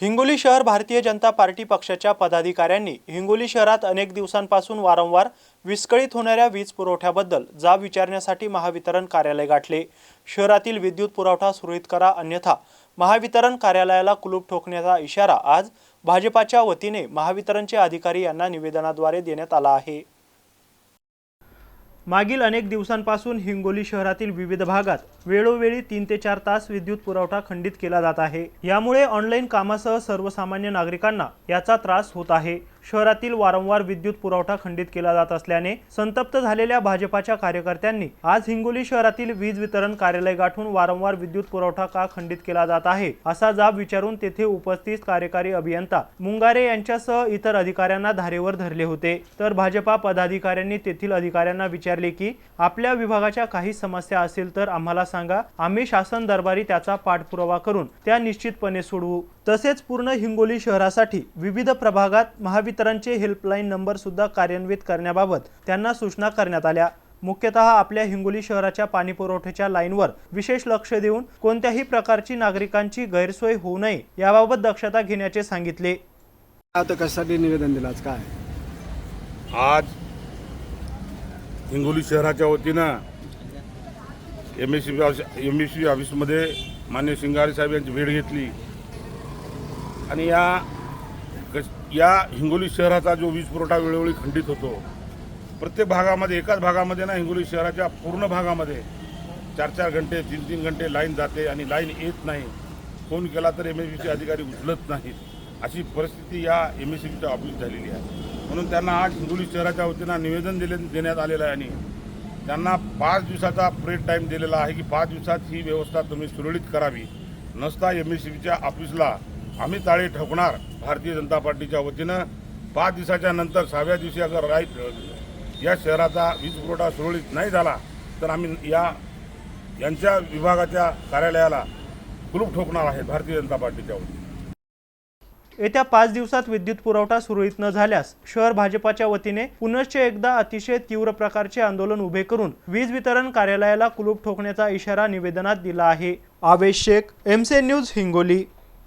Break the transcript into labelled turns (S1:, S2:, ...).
S1: हिंगोली शहर भारतीय जनता पार्टी पक्षाच्या पदाधिकाऱ्यांनी हिंगोली शहरात अनेक दिवसांपासून वारंवार विस्कळीत होणाऱ्या वीज पुरवठ्याबद्दल जाब विचारण्यासाठी महावितरण कार्यालय गाठले. शहरातील विद्युत पुरवठा सुरळीत करा अन्यथा महावितरण कार्यालयाला कुलूप ठोकण्याचा इशारा आज भाजपाच्या वतीने महावितरणचे अधिकारी यांना निवेदनाद्वारे देण्यात आला आहे. मागील अनेक दिवसांपासून हिंगोली शहरातील विविध भागात वेळोवेळी तीन ते चार तास विद्युत पुरवठा खंडित केला जात आहे. यामुळे ऑनलाईन कामासह सर्वसामान्य नागरिकांना याचा त्रास होत आहे. शहरातील वारंवार विद्युत पुरवठा खंडित केला जात असल्याने संतप्त झालेल्या भाजपाच्या कार्यकर्त्यांनी आज हिंगोली शहरातील वीज वितरण कार्यालय गाठून वारंवार विद्युत पुरवठा का खंडित केला जात आहे असा जाब विचारून तेथे उपस्थित कार्यकारी अभियंता मुंगारे यांच्यासह इतर अधिकाऱ्यांना धारेवर धरले होते. तर भाजपा पदाधिकाऱ्यांनी तेथील अधिकाऱ्यांना विचारले की आपल्या विभागाच्या काही समस्या असेल तर आम्हाला सांगा. आम्ही शासन दरबारी त्याचा पाठपुरावा करून त्या निश्चितपणे सोडवू. तसेच पूर्ण हिंगोली शहरासाठी विविध प्रभागात महावितरणचे हेल्पलाईन नंबर सुद्धा कार्यान्वित करण्याबाबत त्यांना सूचना करण्यात आल्या. मुख्यतः आपल्या हिंगोली शहराच्या पाणी पुरवठ्याच्या लाईनवर विशेष लक्ष देऊन कोणत्याही प्रकारची नागरिकांची गैरसोय होऊ नये याबाबत दक्षता घेण्याचे सांगितले.
S2: आता कशासाठी निवेदन दिलं? आज काय?
S3: आज हिंगोली शहराच्या वतीनं M S C M S C ऑफिसमध्ये मान्य शिंगारे साहेब यांची भेट घेतली. आणि या कश- या हिंगोली शहराचा जो वीज पुरवठा वेळोवेळी खंडित होतो प्रत्येक भागामध्ये एकाच भागामध्ये ना हिंगोली शहराच्या पूर्ण भागामध्ये चार चार घंटे तीन तीन घंटे लाईन जाते आणि लाईन येत नाही. फोन केला तर एम एस बीचे अधिकारी उचलत नाहीत. अशी परिस्थिती या एम एस सीच्या ऑफिस झालेली आहे. म्हणून त्यांना आज हिंगोली शहराच्या वतीनं निवेदन दिले देण्यात आलेलं आहे आणि त्यांना पाच दिवसाचा प्रेड टाईम दिलेला आहे की पाच दिवसात ही व्यवस्था तुम्ही सुरळीत करावी. नसता एम एस सीच्या ऑफिसला आम्ही ताळी ठोकणार. भारतीय जनता पार्टीच्या वतीनं पाच दिवसाच्या नंतर सहाव्या दिवशी अगर राईट या शहराचा वीज पुरवठा सुरळीत नाही झाला तर आम्ही या यांच्या विभागाच्या कार्यालयाला कुलूप ठोकणार आहे भारतीय जनता पार्टीच्या वतीनं.
S1: येत्या पाच दिवसात विद्युत पुरवठा सुरळीत न झाल्यास शहर भाजपाच्या वतीने पुनश्च एकदा अतिशय तीव्र प्रकारचे आंदोलन उभे करून वीज वितरण कार्यालयाला कुलूप ठोकण्याचा इशारा निवेदनात दिला आहे. आवेश शेख एमसे न्यूज हिंगोली.